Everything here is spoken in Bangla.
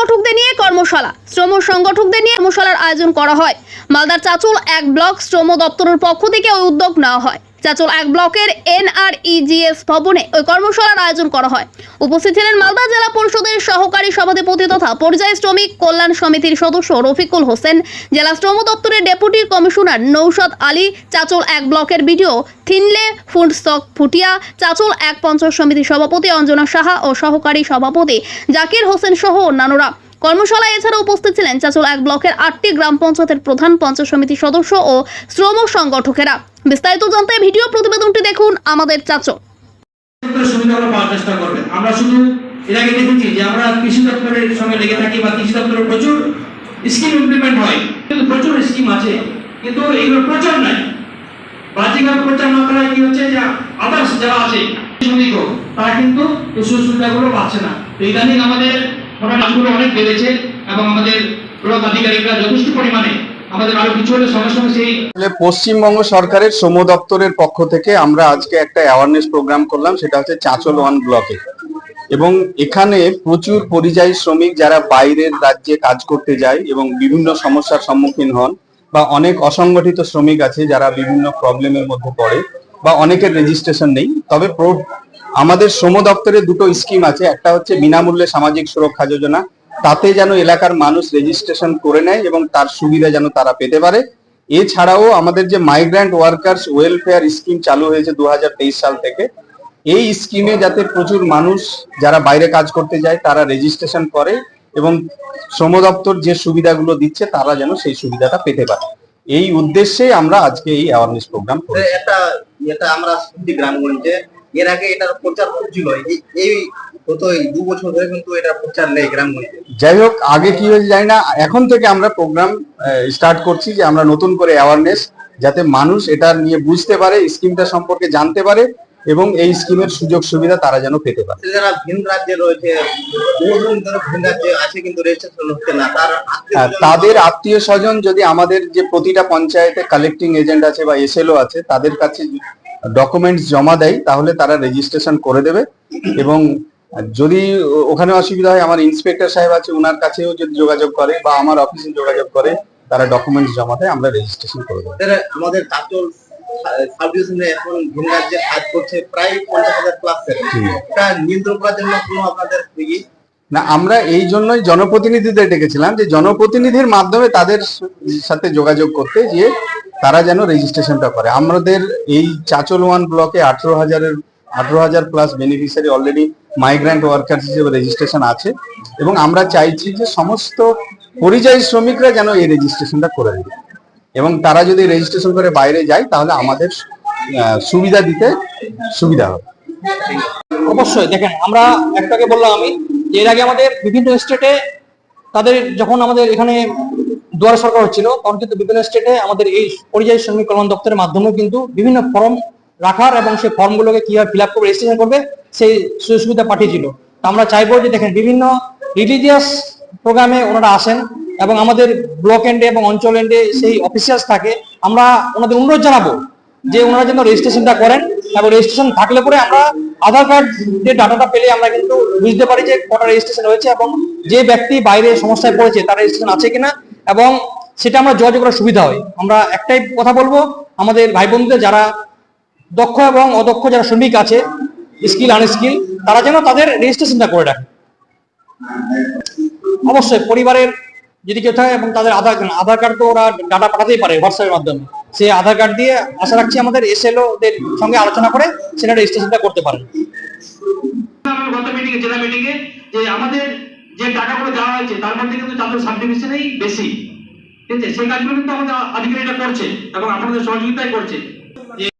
সংগঠকদের নিয়ে কর্মশালা। শ্রম সংগঠকদের নিয়ে কর্মশালার আয়োজন করা হয়। মালদার চাচুল এক ব্লক শ্রম দপ্তরের পক্ষ থেকে ওই উদ্যোগ নেওয়া হয়। চাচল এক ব্লকের এনআরইজিএস ভবনে ওই কর্মশালার আয়োজন করা হয়। উপস্থিত ছিলেন মালদা জেলা পরিষদের সহকারী সভাধিপতি তথা পর্যায় শ্রমিক কল্যাণ সমিতির সদস্য রফিকুল হোসেন, জেলা শ্রম দপ্তরের ডেপুটি কমিশনার নৌশদ আলী, চাচল এক ব্লকের বিডিও থিনলে ফুড স্টক ফুটিয়া চাচল এক পঞ্চায়েত সমিতির সভাপতি অঞ্জনা সাহা ও সহকারী সভাপতি জাকির হোসেন সহ অন্যান্যরা। কর্মশালায় এছাড়া উপস্থিত ছিলেন চাচল এক ব্লকের আটটি গ্রাম পঞ্চায়েতের প্রধান পঞ্চায়েত সমিতির সদস্য ও শ্রম সংগঠকেরা। বিস্তারিত জানতে ভিডিও প্রতিবেদনটি দেখুন আমাদের চাচল। আমাদের অনেক বেড়েছে এবং আমাদের আধিকারিকরা যথেষ্ট পরিমাণে পশ্চিমবঙ্গ সরকারের শ্রম দপ্তরের পক্ষ থেকে আমরা আজকে একটা অ্যাওয়ারনেস প্রোগ্রাম করলাম, সেটা হচ্ছে চাঁচল ওয়ান ব্লকে এবং এখানে প্রচুর পরিযায়ী শ্রমিক যারা বাইরের রাজ্যে কাজ করতে যায় এবং বিভিন্ন সমস্যার সম্মুখীন হন, বা অনেক অসংগঠিত শ্রমিক আছে যারা বিভিন্ন প্রবলেমের মধ্যে পড়ে, বা অনেকের রেজিস্ট্রেশন নেই, তবে আমাদের শ্রম দপ্তরে দুটো স্কিম আছে। একটা হচ্ছে বিনামূল্যে সামাজিক সুরক্ষা যোজনা। তাতে যেন এলাকার মানুষ রেজিস্ট্রেশন করে নেয় এবং তার সুবিধা যেন তারা পেতে পারে। এছাড়াও আমাদের যে মাইগ্রান্ট ওয়ার্কার্স ওয়েলফেয়ার স্কিম চালু হয়েছে দুহাজার তেইশ সাল থেকে, এই স্কিমে যাতে প্রচুর মানুষ যারা বাইরে কাজ করতে যায়, তারা রেজিস্ট্রেশন করে এবং শ্রম দপ্তর যে সুবিধাগুলো দিচ্ছে, তারা যেন সেই সুবিধাটা পেতে পারে। এই উদ্দেশ্যে আমরা আজকে এই অ্যাওয়ারনেস প্রোগ্রাম এটা আমরা গ্রামগঞ্জে। এর আগে এটার প্রচার হচ্ছিল। এই- এই গত এই দু বছর ধরে কিন্তু এটা প্রচার নেই গ্রামগঞ্জে। যাই হোক আগে কি হয়েছে জানি না এখন থেকে আমরা প্রোগ্রাম স্টার্ট করছি যে আমরা নতুন করে অ্যাওয়ারনেস যাতে মানুষ এটা নিয়ে বুঝতে পারে স্কিমটা সম্পর্কে জানতে পারে এবং এই স্কিমের সুযোগ সুবিধা তারা যেন পেতে পারে। যারা ভিন রাজ্যে রয়েছে ভিন রাজ্যে আছে কিন্তু রেজিস্ট্রেশন হচ্ছে না। তার হ্যাঁ, তাদের আত্মীয় স্বজন যদি আমাদের যে প্রতিটা পঞ্চায়েতে কালেক্টিং এজেন্ট আছে বা এসএলও আছে তাদের কাছে ডকুমেন্টস জমা দেয় তাহলে তারা রেজিস্ট্রেশন করে দেবে। এবং যদি ওখানে অসুবিধা হয় আমার ইন্সপেক্টর সাহেব আছে ওনার কাছেও যদি যোগাযোগ করে বা আমার অফিসে যোগাযোগ করে তারা ডকুমেন্টস জমা দেয় আমরা রেজিস্ট্রেশন করে দেবো। আমাদের চাচল এখন ভিন রাজ্যে কাজ করছে প্রায় পঞ্চাশ হাজার প্লাস এটা নিয়ন্ত্রণ করার জন্য কোনো আপনাদের না আমরা এই জন্যই জনপ্রতিনিধিদের ডেকেছিলাম যে জনপ্রতিনিধির মাধ্যমে তাদের সাথে যোগাযোগ করতে যে তারা যেন রেজিস্ট্রেশনটা করে। আমাদের এই চাচল ওয়ান ব্লকে আঠারো হাজারের, আঠারো হাজার plus beneficiary already migrant worker হিসেবে রেজিস্ট্রেশন আছে এবং আমরা চাইছি যে সমস্ত পরিযায়ী শ্রমিকরা যেন এই রেজিস্ট্রেশনটা করে দেবে এবং তারা যদি রেজিস্ট্রেশন করে বাইরে যায়, তাহলে আমাদের সুবিধা দিতে সুবিধা হবে। অবশ্যই, দেখেন, আমরা একটাকে বললাম আমি এর আগে আমাদের বিভিন্ন স্টেটে তাদের যখন আমাদের এখানে দুয়ারে সরকার হচ্ছিল তখন কিন্তু বিভিন্ন স্টেটে আমাদের এই পরিযায়ী শ্রমিক কল্যাণ দপ্তরের মাধ্যমেও কিন্তু বিভিন্ন ফর্ম রাখার এবং সেই ফর্মগুলোকে কীভাবে ফিল আপ করে রেজিস্ট্রেশন করবে, সেই সুযোগ সুবিধা পাঠিয়েছিল। তো আমরা চাইব যে দেখেন বিভিন্ন রিলিজিয়াস প্রোগ্রামে ওনারা আসেন এবং আমাদের ব্লক এন্ডে এবং অঞ্চল এন্ডে সেই অফিসিয়ালস থাকে, আমরা ওনাদের অনুরোধ জানাব যে ওনারা যেন রেজিস্ট্রেশনটা করেন এবং রেজিস্ট্রেশন থাকলে পরে আমরা আধার কার্ড যে ডাটাটা পেলে আমরা কিন্তু বুঝতে পারি যে কটা রেজিস্ট্রেশন হয়েছে এবং যে ব্যক্তি বাইরে সমস্যায় পড়েছে, তার রেজিস্ট্রেশন আছে কিনা এবং সেটা আমরা যোগাযোগ করার সুবিধা হয়। আমরা একটাই কথা বলব, আমাদের ভাই বন্ধুদের যারা দক্ষ এবং অদক্ষ যারা শ্রমিক আছে, স্কিল আনস্কিল তারা যেন তাদের রেজিস্ট্রেশনটা করে রাখে। অবশ্যই পরিবারের যদি কেউ থাকে এবং তাদের আধার আধার কার্ড তো ওরা ডাটা পাঠাতেই পারে হোয়াটসঅ্যাপের মাধ্যমে। সে আধার কার্ড দিয়ে আশা রাখছি আমাদের এসএলও দের সঙ্গে আলোচনা করে সেটা রেজিস্ট্রেশনটা করতে পারে। গত মিটিংয়ে জেলা মিটিংয়ে যে আমাদের যে টাকাগুলো দেওয়া হয়েছে, তার মধ্যে কিন্তু তাদের সাবডিভিশনেই বেশি। ঠিক আছে? সেই কাজগুলো কিন্তু আমাদের আধিকারিকরা করছে এবং আপনাদের সহযোগিতাই করছে।